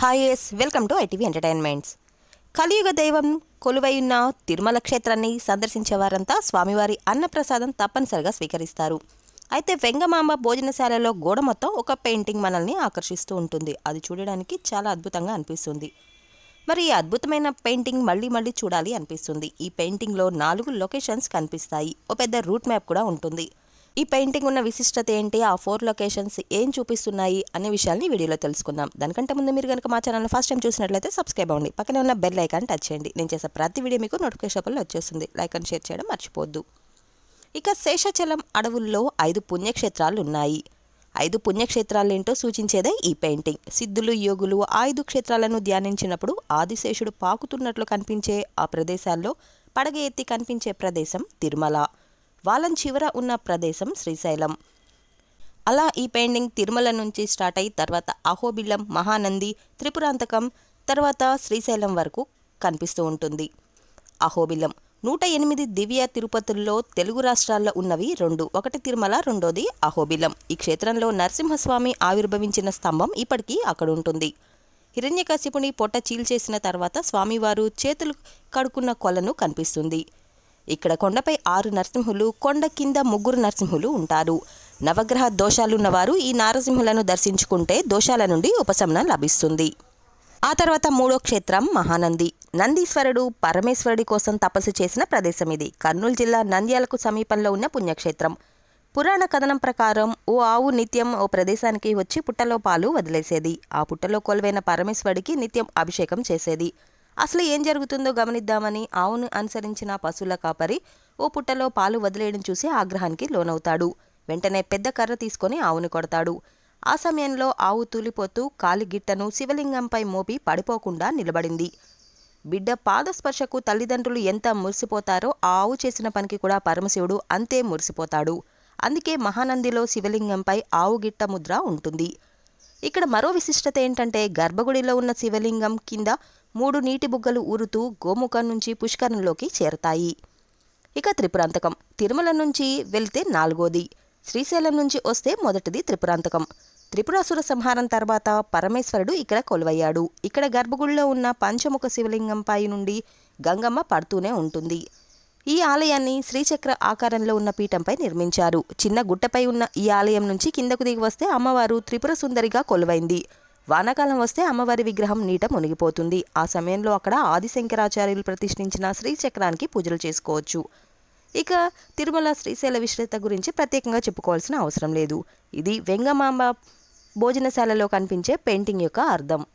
Hi yes welcome to ITV entertainments కలియుగ దైవం కొలువైయున్న తిరుమల క్షేత్రాన్ని సందర్శించే వారంతా స్వామివారి అన్నప్రసాదం తప్పనిసరిగా స్వీకరిస్తారు. అయితే వెంగమాంబ భోజనశాలలో గోడ మొత్తం ఒక పెయింటింగ్ మనల్ని ఆకర్షిస్తూ ఉంటుంది. అది చూడడానికి చాలా అద్భుతంగా అనిపిస్తుంది. మరి ఈ అద్భుతమైన పెయింటింగ్ మళ్ళీ మళ్ళీ చూడాలి అనిపిస్తుంది. ఈ పెయింటింగ్లో నాలుగు లొకేషన్స్ కనిపిస్తాయి. ఓ పెద్ద రూట్ మ్యాప్ కూడా ఉంటుంది. ఈ పెయింటింగ్ ఉన్న విశిష్టత ఏంటి? ఆ ఫోర్ లొకేషన్స్ ఏం చూపిస్తున్నాయి? అనే విషయాల్ని వీడియోలో తెలుసుకుందాం. దానికంటే ముందు మీరు కనుక మా ఛానల్ ఫస్ట్ టైం చూసినట్లయితే సబ్స్క్రైబ్ అవ్వండి. పక్కనే ఉన్న బెల్ ఐకాన్ టచ్ చేయండి. నేను చేసే ప్రతి వీడియో మీకు నోటిఫికేషన్లో వచ్చేస్తుంది. లైక్ అండ్ షేర్ చేయడం మర్చిపోద్దు ఇక శేషాచలం అడవుల్లో ఐదు పుణ్యక్షేత్రాలు ఉన్నాయి. ఐదు పుణ్యక్షేత్రాలు ఏంటో సూచించేదే ఈ పెయింటింగ్. సిద్ధులు యోగులు ఆ ఐదు క్షేత్రాలను ధ్యానించినప్పుడు ఆదిశేషుడు పాకుతున్నట్లు కనిపించే ఆ ప్రదేశాల్లో పడగ ఎత్తి కనిపించే ప్రదేశం తిరుమల. వాలం చివర ఉన్న ప్రదేశం శ్రీశైలం. అలా ఈ పెయింటింగ్ తిరుమల నుంచి స్టార్ట్ అయి తర్వాత అహోబిలం మహానంది త్రిపురాంతకం తర్వాత శ్రీశైలం వరకు కనిపిస్తూ ఉంటుంది. అహోబిలం నూట ఎనిమిది దివ్య తిరుపతుల్లో తెలుగు రాష్ట్రాల్లో ఉన్నవి రెండు. ఒకటి తిరుమల రెండోది అహోబిలం ఈ క్షేత్రంలో నరసింహస్వామి ఆవిర్భవించిన స్తంభం ఇప్పటికీ అక్కడ ఉంటుంది. హిరణ్యకశిపుని పొట్ట చీల్చేసిన తర్వాత స్వామివారు చేతులు కడుక్కున్న కొలను కనిపిస్తుంది. ఇక్కడ కొండపై ఆరు నరసింహులు కొండ కింద ముగ్గురు నరసింహులు ఉంటారు. నవగ్రహ దోషాలున్నవారు ఈ నారసింహులను దర్శించుకుంటే దోషాల నుండి ఉపశమనం లభిస్తుంది. ఆ తర్వాత మూడో క్షేత్రం మహానంది. నందీశ్వరుడు పరమేశ్వరుడి కోసం తపస్సు చేసిన ప్రదేశం ఇది. కర్నూలు జిల్లా నంద్యాలకు సమీపంలో ఉన్న పుణ్యక్షేత్రం. పురాణ కథనం ప్రకారం ఓ ఆవు నిత్యం ఓ ప్రదేశానికి వచ్చి పుట్టలో పాలు వదిలేసేది. ఆ పుట్టలో కొలువైన పరమేశ్వరుడికి నిత్యం అభిషేకం చేసేది. అసలు ఏం జరుగుతుందో గమనిద్దామని ఆవును అనుసరించిన పశువుల కాపరి ఓ పుట్టలో పాలు వదిలేయడం చూసి ఆగ్రహానికి లోనవుతాడు. వెంటనే పెద్ద కర్ర తీసుకొని ఆవును కొడతాడు. ఆ సమయంలో ఆవు తూలిపోతూ కాలిగిట్టను శివలింగంపై మోపి పడిపోకుండా నిలబడింది. బిడ్డ పాదస్పర్శకు తల్లిదండ్రులు ఎంత మురిసిపోతారో ఆ ఆవు చేసిన పనికి కూడా పరమశివుడు అంతే మురిసిపోతాడు. అందుకే మహానందిలో శివలింగంపై ఆవు గిట్ట ముద్ర ఉంటుంది. ఇక్కడ మరో విశిష్టత ఏంటంటే గర్భగుడిలో ఉన్న శివలింగం కింద మూడు నీటి బుగ్గలు ఊరుతూ గోముఖం నుంచి పుష్కరంలోకి చేరతాయి. ఇక త్రిపురాంతకం. తిరుమల నుంచి వెళ్తే నాలుగోది. శ్రీశైలం నుంచి వస్తే మొదటిది త్రిపురాంతకం. త్రిపురాసుర సంహారం తర్వాత పరమేశ్వరుడు ఇక్కడ కొలువయ్యాడు. ఇక్కడ గర్భగుడిలో ఉన్న పంచముఖ శివలింగంపై నుండి గంగమ్మ పడుతూనే ఉంటుంది. ఈ ఆలయాన్ని శ్రీచక్ర ఆకారంలో ఉన్న పీఠంపై నిర్మించారు. చిన్న గుట్టపై ఉన్న ఈ ఆలయం నుంచి కిందకు దిగి వస్తే అమ్మవారు త్రిపుర సుందరిగా కొలువైంది. వానాకాలం వస్తే అమ్మవారి విగ్రహం నీట మునిగిపోతుంది. ఆ సమయంలో అక్కడ ఆదిశంకరాచార్యులు ప్రతిష్ఠించిన శ్రీచక్రానికి పూజలు చేసుకోవచ్చు. ఇక తిరుమల శ్రీశైల విశ్రేత గురించి ప్రత్యేకంగా చెప్పుకోవాల్సిన అవసరం లేదు. ఇది వెంగమాంబ భోజనశాలలో కనిపించే పెయింటింగ్ యొక్క అర్థం.